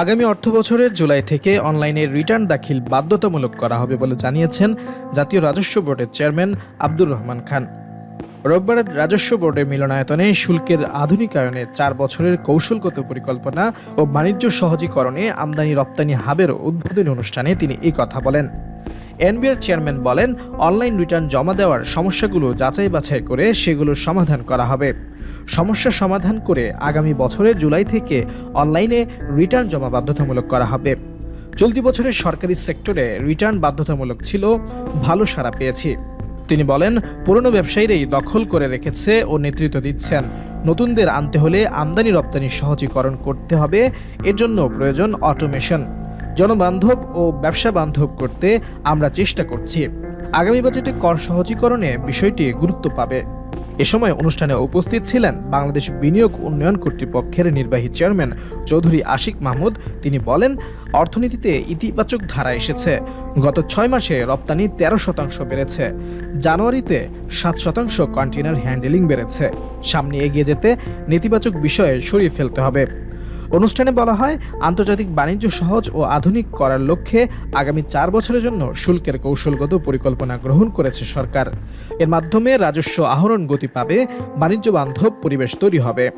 আগামী অর্থ বছরের জুলাই থেকে অনলাইনে রিটার্ন দাখিল বাধ্যতামূলক করা হবে বলে জানিয়েছেন জাতীয় রাজস্ব বোর্ডের চেয়ারম্যান আব্দুর রহমান খান। রোববার রাজস্ব বোর্ডের মিলনায়তনে শুল্কের আধুনিকায়নে চার বছরের কৌশলগত পরিকল্পনা ও বাণিজ্য সহজীকরণে আমদানি রপ্তানি হাবের উদ্বোধনী অনুষ্ঠানে তিনি এই কথা বলেন। এনবিআর চেয়ারম্যান বলেন, অনলাইন রিটার্ন জমা দেওয়ার সমস্যাগুলো যাচাই বাছাই করে সেগুলোর সমাধান করা হবে। সমস্যা সমাধান করে আগামী বছরের জুলাই থেকে অনলাইনে রিটার্ন জমা বাধ্যতামূলক করা হবে। চলতি বছরের সরকারি সেক্টরে রিটার্ন বাধ্যতামূলক ছিল, ভালো সাড়া পেয়েছি। তিনি বলেন, পুরনো ব্যবসায়ীরাই দখল করে রেখেছে ও নেতৃত্ব দিচ্ছেন। নতুনদের আনতে হলে আমদানি রপ্তানি সহজীকরণ করতে হবে। এর জন্য প্রয়োজন অটোমেশন। জনবান্ধব ও ব্যবসা বান্ধব করতে আমরা চেষ্টা করছি। আগামী বাজেটে কর সহজীকরণে বিষয়টি গুরুত্ব পাবে। এ সময় অনুষ্ঠানে উপস্থিত ছিলেন বাংলাদেশ বিনিয়োগ উন্নয়ন কর্তৃপক্ষের নির্বাহী চেয়ারম্যান চৌধুরী আশিক মাহমুদ। তিনি বলেন, অর্থনীতিতে ইতিবাচক ধারা এসেছে। গত ছয় মাসে রপ্তানি তেরো শতাংশ বেড়েছে। জানুয়ারিতে সাত শতাংশ কন্টেনার হ্যান্ডেলিং বেড়েছে। সামনে এগিয়ে যেতে নেতিবাচক বিষয়ে সরিয়ে ফেলতে হবে। অনুষ্ঠানে বলা হয়, আন্তর্জাতিক বাণিজ্য সহজ ও আধুনিক করার লক্ষ্যে আগামী চার বছরের জন্য শুল্কের কৌশলগত পরিকল্পনা গ্রহণ করেছে সরকার। এর মাধ্যমে রাজস্ব আহরণ গতি পাবে, বাণিজ্য বান্ধব পরিবেশ তৈরি হবে।